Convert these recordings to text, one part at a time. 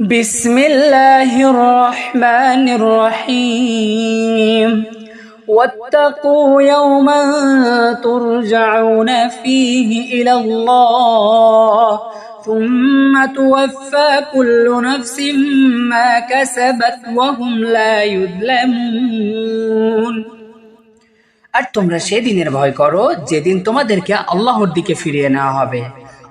بسم الله الرحمن الرحيم واتقوا يوما ترجعون فيه إلى الله ثم توفى كل نفس ما كسبت وهم لا يظلمون আর তোমরা সেদিনের ভয় করো যেদিন তোমাদেরকে আল্লাহর দিকে ফিরিয়ে নেওয়া হবে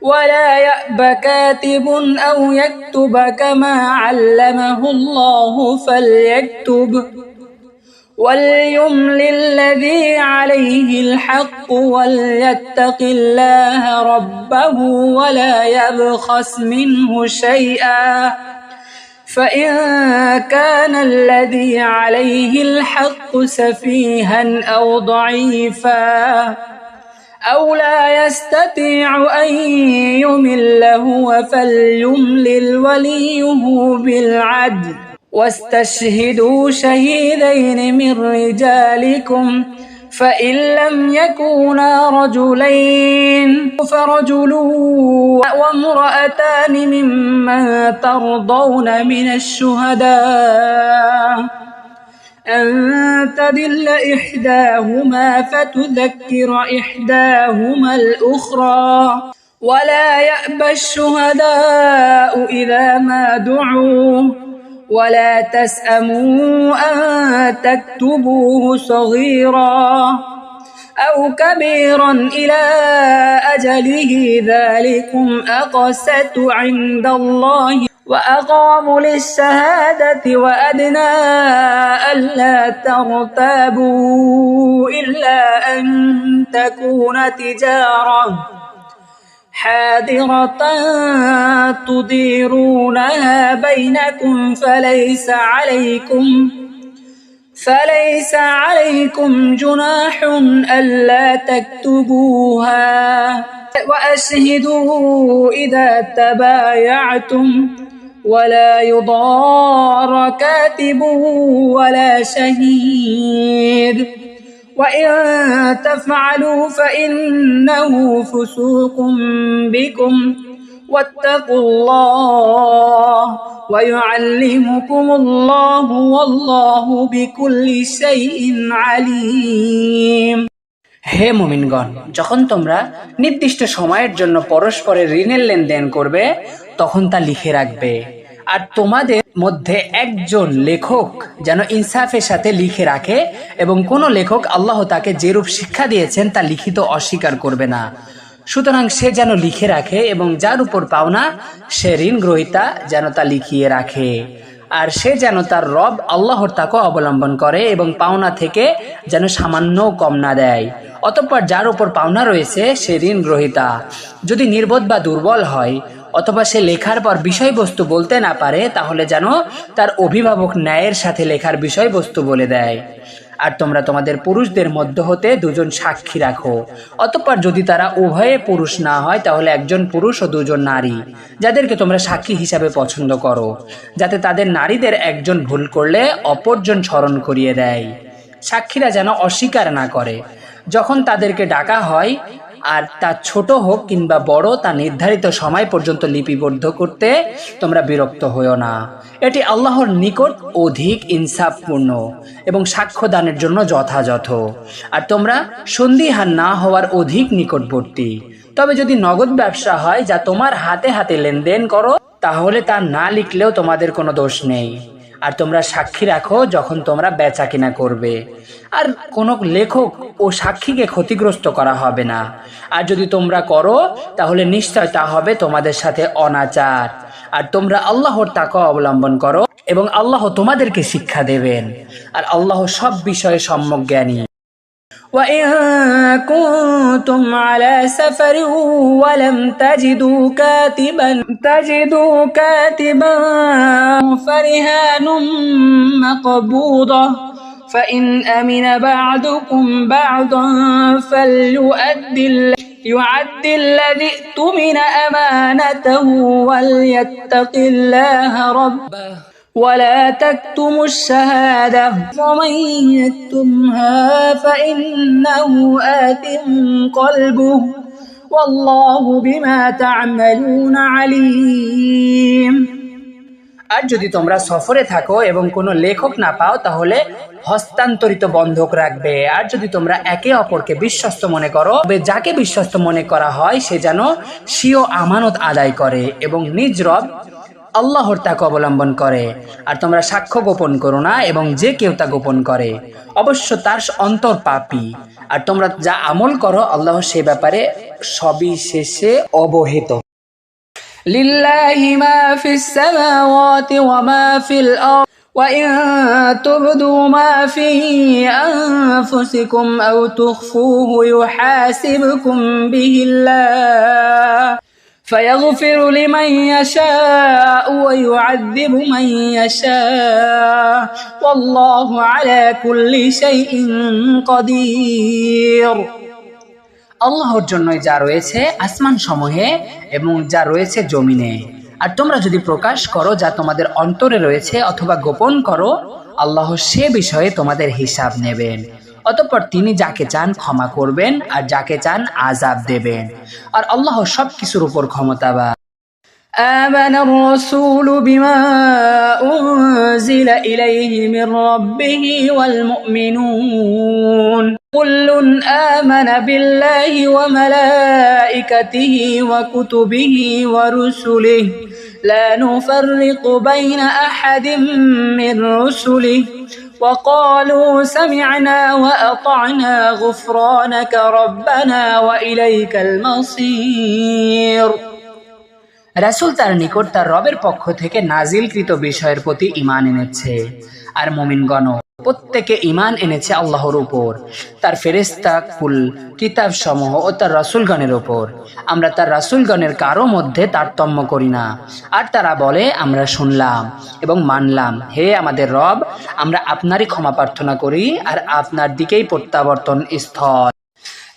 ولا يأب كاتب أو يكتب كما علمه الله فليكتب وليمل الذي عليه الحق وليتق الله ربه ولا يبخس منه شيئا فإن كان الذي عليه الحق سفيها أو ضعيفا أو لا يستطيع أن يمل هو فليملل وليه بالعدل واستشهدوا شهيدين من رجالكم فإن لم يكونا رجلين فرجل وامرأتان ممن ترضون من الشهداء أن تدل إحداهما فتذكر إحداهما الأخرى. ولا يأبى الشهداء إذا ما دعوا. ولا تسأموا أن تكتبوه صغيرا أو كبيرا إلى أجله. ذلكم أقسط عند الله وأقاموا للشهادة وأدنى ألا ترتابوا إلا أن تكون تجارة حاضرة تديرونها بينكم فليس عليكم فليس عليكم جناح ألا تكتبوها وأشهدوا إذا تبايعتم ولا يضار كاتب ولا شهيد وإن تفعلوا فإنه فسوق بكم واتقوا الله ويعلمكم الله والله بكل شيء عليم হে মুমিনগণ যখন তোমরা নির্দিষ্ট সময়ের জন্য পরস্পরের ঋণের লেনদেন করবে তখন তা লিখে রাখবে আর তোমাদের মধ্যে একজন লেখক যেন ইনসাফের সাথে লিখে রাখে এবং কোন লেখক আল্লাহ তাকে যেরূপ শিক্ষা দিয়েছেন তা লিখিত অস্বীকার করবে না। সুতরাং সে যেন লিখে রাখে এবং যার উপর পাওনা, সে ঋণ গ্রহিতা যেন তা লিখিয়ে রাখে। আর সে যেন তার রব আল্লাহর তাকে অবলম্বন করে এবং পাওনা থেকে যেন সামান্য কম না দেয়। অতঃপর যার উপর পাওনা রয়েছে, সে ঋণ গ্রহিতা। যদি নির্বোধ বা দুর্বল হয় অথবা সে লেখার পর বিষয়বস্তু বলতে না পারে, তাহলে যেন তার অভিভাবক ন্যায়ের সাথে লেখার বিষয়বস্তু বলে দেয়। আর তোমরা তোমাদের পুরুষদের মধ্য হতে দুজন সাক্ষী রাখো। অতঃপর যদি তারা উভয়ে পুরুষ না হয়, তাহলে একজন পুরুষ ও দুজন নারী, যাদেরকে তোমরা সাক্ষী হিসাবে পছন্দ করো, যাতে তাদের নারীদের একজন ভুল করলে অপরজন স্মরণ করিয়ে দেয়। সাক্ষীরা যেন অস্বীকার না করে। যখন তাদেরকে ডাকা হয় আর তা ছোট হোক কিংবা বড়, তা নির্ধারিত সময় পর্যন্ত লিপিবদ্ধ করতে তোমরা বিরক্ত হইও না। এটি আল্লাহর নিকট অধিক ইনসাফপূর্ণ এবং সাক্ষ্য দানের জন্য যথাযথ। আর তোমরা সন্দিহান না হওয়ার অধিক নিকটবর্তী। তবে যদি নগদ ব্যবসা হয় যা তোমার হাতে হাতে লেনদেন করো, তাহলে তা না লিখলেও তোমাদের কোনো দোষ নেই। আর তোমরা সাক্ষী রাখো যখন তোমরা বেচা কিনা করবে। আর কোনো লেখক ও সাক্ষীকে ক্ষতিগ্রস্ত করা হবে না। আর যদি তোমরা করো, তাহলে নিশ্চয় তা হবে তোমাদের সাথে অনাচার। আর তোমরা আল্লাহর তাকে অবলম্বন করো এবং আল্লাহ তোমাদেরকে শিক্ষা দেবেন। আর আল্লাহ সব বিষয়ে সম্যক জ্ঞানী। وإن كنتم على سفر ولم تجدوا كاتبا تجدوا كاتبا فرهان مقبوضة فإن أمن بعضكم بعضا فليؤدي يعد الذي اؤتمن أمانته وليتق الله ربه ولا تكتموا الشهادة ومن يكتمها فإنه آثم قلبه والله بما تعملون عليم আর যদি তোমরা সফরে থাকো এবং কোনো লেখক না পাও তাহলে হস্তান্তরিত বন্ধক রাখবে আর যদি তোমরা একে অপরকে বিশ্বস্ত মনে করো তবে যাকে বিশ্বস্ত মনে করা হয় সে যেন স্বীয় আমানত আদায় করে এবং নিজ রব আল্লাহর তাকে অবলম্বন করে আর তোমরা সাক্ষ্য গোপন করো না এবং যে কেউ তা গোপন করে অবশ্য তার অন্তর পাপী আর তোমরা যা আমল করো আল্লাহ সে ব্যাপারে সবই শেষে অবহিত لله ما في السماوات وما في الأرض وإن تبدوا ما في أنفسكم أو تخفوه يحاسبكم به الله فيغفر لمن يشاء ويعذب من يشاء والله على كل شيء قدير আল্লাহর জন্যই যা রয়েছে আসমান সমূহে এবং যা রয়েছে জমিনে আর তোমরা যদি প্রকাশ করো যা তোমাদের অন্তরে রয়েছে অথবা গোপন করো আল্লাহ সে বিষয়ে তোমাদের হিসাব নেবেন অতঃপর তিনি যাকে চান ক্ষমা করবেন আর যাকে চান আজাব দেবেন আর আল্লাহ সব কিছুর উপর ক্ষমতাবান آمن الرسول بما أنزل إليه من ربه والمؤمنون كل آمن بالله وملائكته وكتبه ورسله لا نفرق بين أحد من رسله وقالوا سمعنا وأطعنا غفرانك ربنا وإليك المصير রাসূল তার নিকট তার রবের পক্ষ থেকে নাজিলকৃত বিষয়ের প্রতি ঈমান এনেছে আর মুমিনগণ প্রত্যেকে ইমান এনেছে আল্লাহর উপর। তার ফেরেস্তা কুল কিতাব সমূহ ও তার রাসুলগণের উপর। আমরা তার রাসুলগণের কারও মধ্যে তারতম্য করি না। আর তারা বলে, আমরা শুনলাম এবং মানলাম। হে আমাদের রব, আমরা আপনারই ক্ষমা প্রার্থনা করি আর আপনার দিকেই প্রত্যাবর্তন স্থল।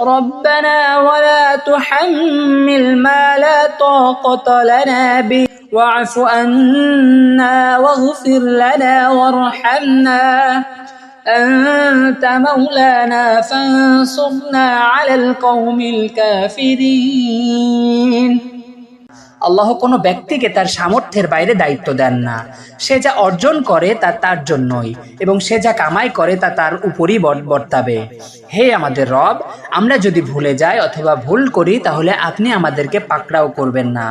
ربنا ولا تحمل ما لا طاقة لنا به. واعف عنا واغفر لنا وارحمنا. أنت مولانا فانصرنا على القوم الكافرين. আল্লাহ কোনো ব্যক্তিকে তার সামর্থ্যের বাইরে দায়িত্ব দেন না। সে যা অর্জন করে তা তার জন্যই এবং সে যা কামাই করে তা তার উপরই বর্তাবে। হে আমাদের রব, আমরা যদি ভুলে যাই অথবা ভুল করি তাহলে আপনি আমাদেরকে পাকড়াও করবেন না।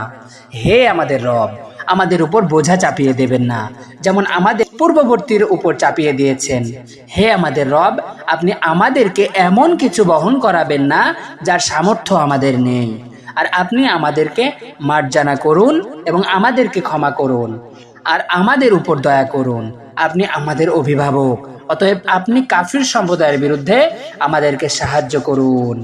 হে আমাদের রব, আমাদের উপর বোঝা চাপিয়ে দেবেন না, যেমন আমাদের পূর্ববর্তীর উপর চাপিয়ে দিয়েছেন। হে আমাদের রব, আপনি আমাদেরকে এমন কিছু বহন করাবেন না যার সামর্থ্য আমাদের নেই। আর আপনি আমাদেরকে মার্জানা করুন এবং আমাদেরকে ক্ষমা করুন। আর আমাদের উপর দয়া করুন। আপনি আমাদের অভিভাবক। অতএব আপনি কাফির সম্প্রদায়ের বিরুদ্ধে আমাদেরকে সাহায্য করুন।